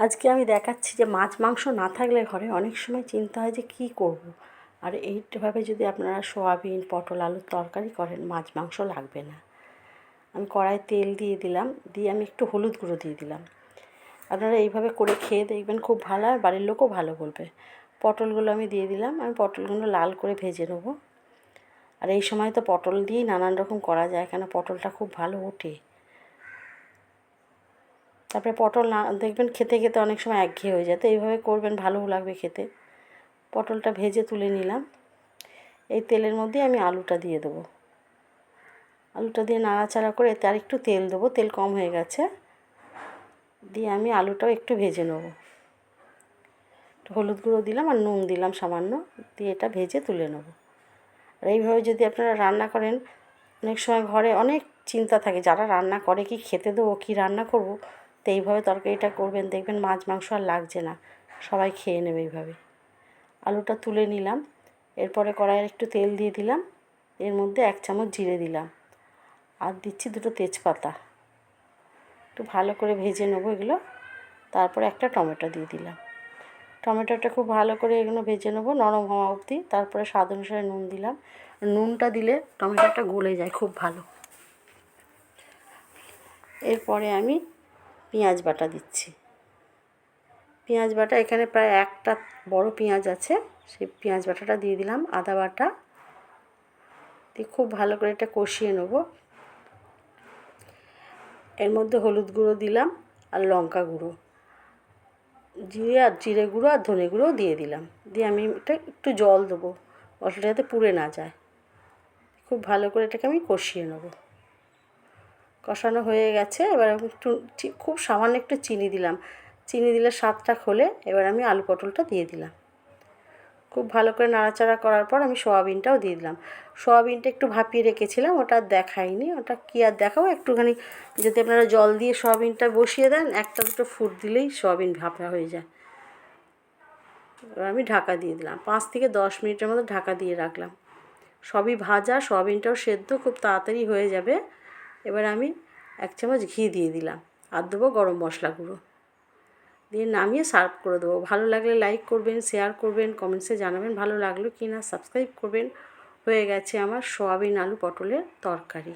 আজকে আমি দেখাচ্ছি যে মাছ, মাংস না থাকলে ঘরে অনেক সময় চিন্তা হয় যে কী করব। আর এইভাবে যদি আপনারা সোয়াবিন, পটল, আলুর তরকারি করেন, মাছ, মাংস লাগবে না। আমি কড়াই তেল দিয়ে দিলাম, দিয়ে আমি একটু হলুদ গুঁড়ো দিয়ে দিলাম। আপনারা এইভাবে করে খেয়ে দেখবেন খুব ভালো আর বাড়ির লোকও ভালো বলবে। পটলগুলো আমি দিয়ে দিলাম, আমি পটলগুলো লাল করে ভেজে নেব। আর এই সময় তো পটল দিয়েই নানান রকম করা যায়, কেন পটলটা খুব ভালো ওঠে। তারপরে পটল না, দেখবেন খেতে খেতে অনেক সময় একঘেয়ে হয়ে যায়। তো এইভাবে করবেন, ভালোও লাগবে খেতে। পটলটা ভেজে তুলে নিলাম। এই তেলের মধ্যে আমি আলুটা দিয়ে দেবো। আলুটা দিয়ে নাড়াচাড়া করে তার একটু তেল দেবো। তেল কম হয়ে গেছে। দিয়ে আমি আলুটাও একটু ভেজে নেব। একটু হলুদ গুঁড়ো দিলাম আর নুন দিলাম সামান্য। দিয়ে এটা ভেজে তুলে নেব। আর এইভাবে যদি আপনারা রান্না করেন, অনেক সময় ঘরে অনেক চিন্তা থাকে, যারা রান্না করে কি খেতে দেবো, কী রান্না করব? তো এইভাবে তরকারিটা করবেন, দেখবেন মাছ, মাংস আর লাগছে না। সবাই খেয়ে নেবে এইভাবে। আলুটা তুলে নিলাম, এরপরে কড়াইয়ের একটু তেল দিয়ে দিলাম, এর মধ্যে এক চামচ জিরে দিলাম আর দিচ্ছি দুটো তেজপাতা। একটু ভালো করে ভেজে নেব এগুলো, তারপরে একটা টমেটো দিয়ে দিলাম। টমেটোটা খুব ভালো করে এগুলো ভেজে নেব নরম হওয়া অবধি, তারপরে স্বাদ অনুসারে নুন দিলাম। নুনটা দিলে টমেটোটা গলে যায় খুব ভালো। এরপরে আমি পেঁয়াজ বাটা দিচ্ছি। পেঁয়াজ বাটা, এখানে প্রায় একটা বড় পেঁয়াজ আছে, সেই পেঁয়াজ বাটাটা দিয়ে দিলাম, আদা বাটা। দিয়ে খুব ভালো করে এটা কষিয়ে নেব। এর মধ্যে হলুদ গুঁড়ো দিলাম আর লঙ্কা গুঁড়ো। জিরে আর জিরে গুঁড়ো আর ধনে গুঁড়ো দিয়ে দিলাম। দিয়ে আমি এটা একটু জল দেবো, মশলাটা যাতে পুড়ে না যায়। খুব ভালো করে এটাকে আমি কষিয়ে নেব। কষানো হয়ে গেছে। এবার আমি একটু খুব সামান্য একটু চিনি দিলাম। চিনি দিলে স্বাদটা খোলে। এবার আমি আলু পটলটা দিয়ে দিলাম। খুব ভালো করে নাড়াচাড়া করার পর আমি সোয়াবিনটাও দিয়ে দিলাম। সোয়াবিনটা একটু ভাপিয়ে রেখেছিলাম, ওটা দেখাইনি। ওটা কী আর দেখাবো? একটুখানি যদি আপনারা জল দিয়ে সোয়াবিনটা বসিয়ে দেন, একটা দুটো ফুট দিলেই সোয়াবিন ভাপা হয়ে যায়। এবার আমি ঢাকা দিয়ে দিলাম। পাঁচ থেকে দশ মিনিটের মতো ঢাকা দিয়ে রাখলাম। সবই ভাজা, সোয়াবিনটাও সেদ্ধ, খুব তাড়াতাড়ি হয়ে যাবে। এবার আমি এক চামচ ঘি দিয়ে দিলাম আর দেবো গরম মশলা গুঁড়ো। দিয়ে নামিয়ে সার্ভ করে দেবো। ভালো লাগলে লাইক করবেন, শেয়ার করবেন, কমেন্টসে জানাবেন ভালো লাগল কি না, সাবস্ক্রাইব করবেন। হয়ে গেছে আমার সোয়াবিন আলু পটলের তরকারি।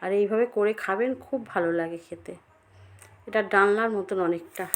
আর এইভাবে করে খাবেন, খুব ভালো লাগে খেতে। এটা ডালনার মতন অনেকটা।